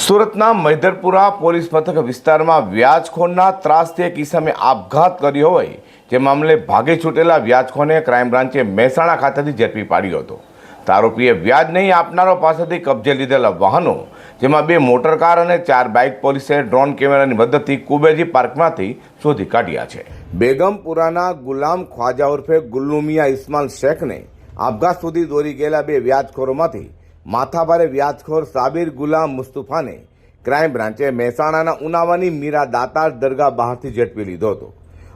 સુરતના મૈદરપુરા પોલીસ મથક વિસ્તારમાં વ્યાજખોરના ત્રાસથી એક ઈસમે આપઘાત કર્યો હોય જે મામલે ભાગી છૂટેલા વ્યાજખોને ક્રાઇમ બ્રાન્ચે મહેસાણા ખાતેથી ઝડપી પાડ્યો હતો. આરોપીએ વ્યાજ નહીં આપનારો પાસેથી કબજે લીધેલા વાહનો, જેમાં બે મોટર કાર અને ચાર બાઇક પોલીસે ડ્રોન કેમેરાની મદદથી કુબેજી પાર્કમાંથી શોધી કાઢ્યા છે. બેગમપુરાના ગુલામ ખ્વાજા ઉર્ફે ગુલ્લુમિયા ઇસ્માલ શેખને આપઘાત સુધી દોરી ગયેલા બે વ્યાજખોરોમાંથી માથાભારે વ્યાજખોર સાબિર ગુલામ મુસ્તુફાને ક્રાઇમ બ્રાન્ચે મહેસાણાના ઉનાવાની મીરા દાતાર દરગાહ બહારથી ઝડપી લીધો હતો.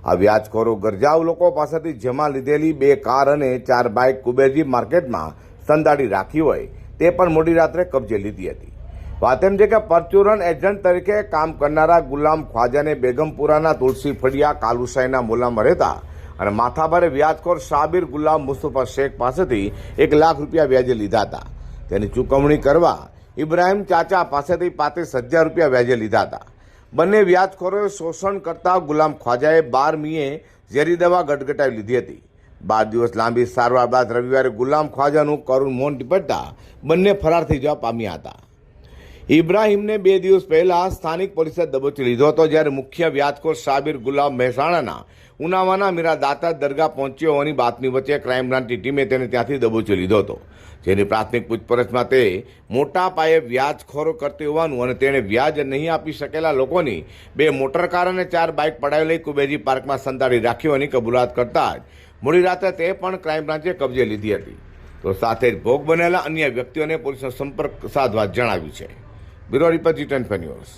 આ વ્યાજખોરો ગરજાઉ લોકો પાસેથી જમા લીધેલી બે કાર અને ચાર બાઇક કુબેરજી માર્કેટમાં સંદાડી રાખી હોય તે પણ મોડી રાત્રે કબજે લીધી હતી. વાત એમ છે કે પરચુરણ એજન્ટ તરીકે કામ કરનારા ગુલામ ખ્વાજાને બેગમપુરાના તુલસી ફળિયા, કાલુસાઈના મુલામાં રહેતા અને માથાભારે વ્યાજખોર સાબિર ગુલામ મુસ્તુફા શેખ પાસેથી એક લાખ રૂપિયા વ્યાજે લીધા હતા. તેની ચૂકવણી કરવા ઇબ્રાહીમ ચાચા પાસેથી પાંત્રીસ હજાર રૂપિયા વ્યાજે લીધા હતા. બંને વ્યાજખોરોએ શોષણ કરતા ગુલામ ખ્વાજાએ બાર મીએ ઝેરી દવા ગટગટાવી લીધી હતી. બાર દિવસ લાંબી સારવાર બાદ રવિવારે ગુલામ ખ્વાજાનું કરુણ મોન ટીપટતા બંને ફરાર થઈ જવા પામ્યા હતા. ઇબ્રાહિમને બે દિવસ પહેલા સ્થાનિક પોલીસે દબોચી લીધો હતો, જ્યારે મુખ્ય વ્યાજખોર સાબિર ગુલાબ મહેસાણાના ઉનાવાના મીરા દાતા દરગાહ પહોંચ્યો હોવાની બાતમી વચ્ચે ક્રાઇમ બ્રાન્ચની ટીમે તેને ત્યાંથી દબોચી લીધો હતો. જેની પ્રાથમિક પૂછપરછમાં તે મોટા પાયે વ્યાજખોરો કરતી હોવાનું અને તેણે વ્યાજ નહીં આપી શકેલા લોકોની બે મોટર કાર અને ચાર બાઇક પડાવી લઈ કુબેજી પાર્કમાં સંતાડી રાખી હોવાની કબૂલાત કરતા જ મોડી રાત્રે તે પણ ક્રાઇમ બ્રાન્ચે કબજે લીધી હતી. તો સાથે જ ભોગ બનેલા અન્ય વ્યક્તિઓને પોલીસનો સંપર્ક સાધવા જણાવ્યું છે. Bureau report G ten news